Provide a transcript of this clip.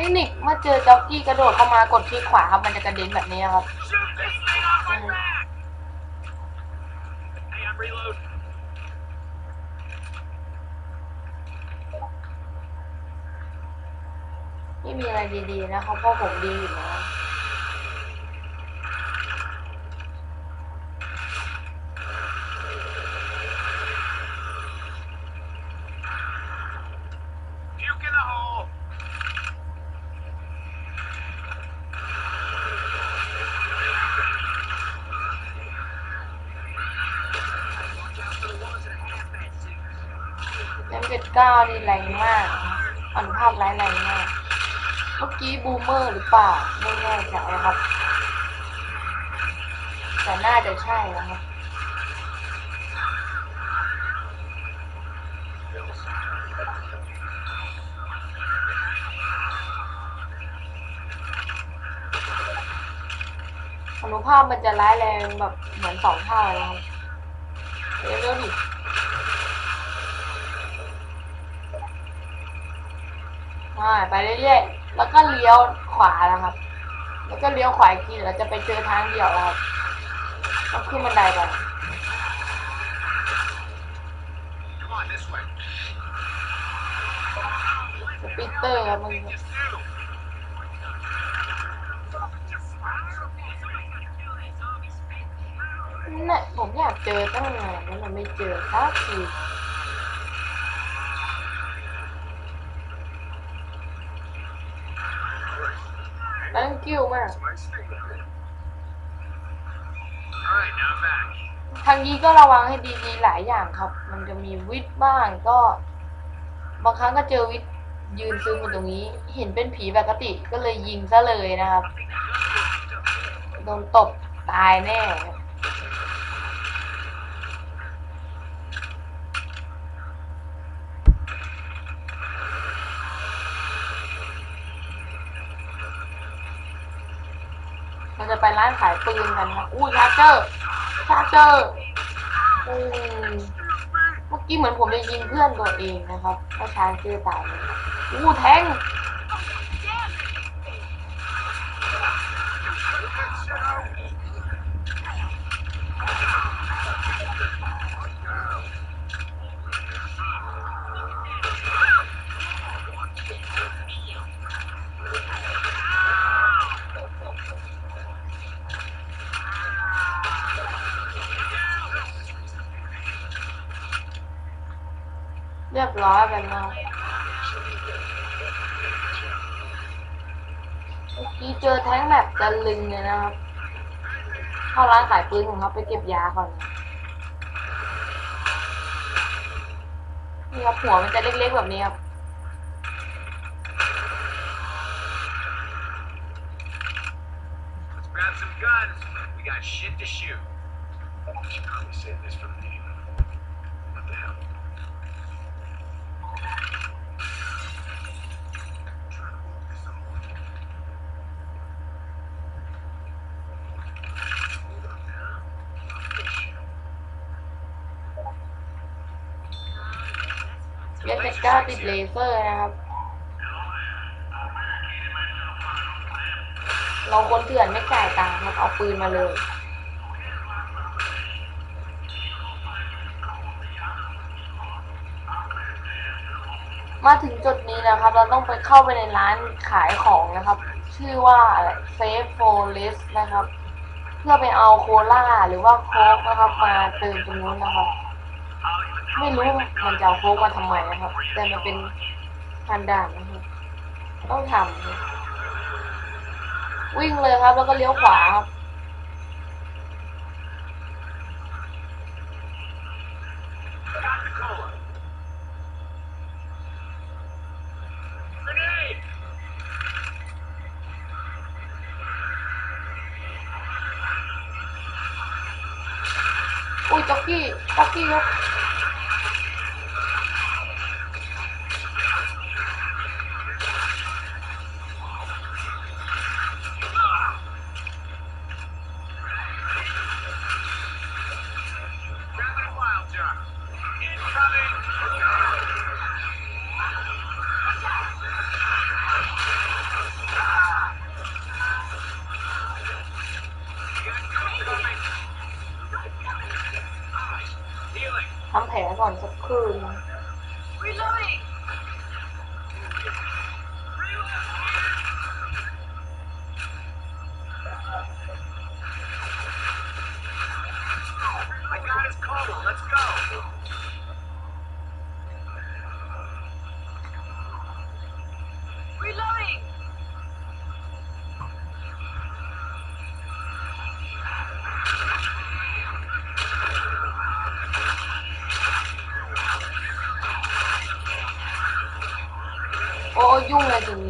ทคนิคเมื่อเจอจ็อกกี้กระโดดเข้ามากดคลิกขวาครับ มันจะกระเด็นแบบนี้ครับ ไม่มีอะไรดีๆนะครับเพราะผมดีอยู่แล้ว เล่มเจ็ดเก้านี่แรงมากอนุภาพร้ายแรงมาก เมื่อกี้บูมเมอร์หรือเปล่าไม่แน่ใจครับ แต่น่าจะใช่นะครับอนุภาพมันจะร้ายแรงแบบเหมือนสองเท่าเลยครับเร็วเร็วๆดิ อ่าไปเรื่อยๆ แล้วก็เลี้ยวขวาแล้วครับ แล้วก็เลี้ยวขวาอีกทีเราจะไปเจอทางเดี่ยวครับต้องขึ้นบันไดไปสปิเตอร์ครับมึงนี่ผมอยากเจอตั้งนานแล้วมันไม่เจอสักที กิ้วมาก ทางนี้ก็ระวังให้ดีๆหลายอย่างครับ มันจะมีวิทย์บ้างก็ บางครั้งก็เจอวิทย์ยืนซึมอยู่ตรงนี้ เห็นเป็นผีปกติก็เลยยิงซะเลยนะครับ โดนตบตายแน่ เราจะไปร้านขายปืนกันครับอู้ชาร์เจอร์ชาร์เจอร์อืมเมื่อกี้เหมือนผมจะยิงเพื่อนตัวเองนะครับก็ชาร์เจอร์ตายเลยอู้แทง เรียบร้อยกันแล้วเมื่อกี้เจอแท้งแบบตะลึงเลยนะครับ เข้าร้านขายปืนของเขาไปเก็บยาก่อน นี่ครับหัวมันจะเล็กๆแบบนี้ครับ เรียนเจ็ดเก้าติดเลเซอร์นะครับ เราคนเถื่อนไม่จ่ายตังค์ครับ เอาปืนมาเลย มาถึงจุดนี้นะครับ เราต้องไปเข้าไปในร้านขายของนะครับ ชื่อว่าอะไรเซฟโฟลิสนะครับ เพื่อไปเอาโคลาหรือว่าโค้กนะครับ มาเติมตรงนู้นนะครับ ไม่รู้มันจะเอาโค้กมาทำไมนะครับ แต่มันเป็นพันด่านนะครับต้องทำวิ่งเลยครับ แล้วก็เลี้ยวขวาครับอุ้ยจ็อกกี้ จ็ ผลก่อนสักคืน วิ่งเลย 我用了几年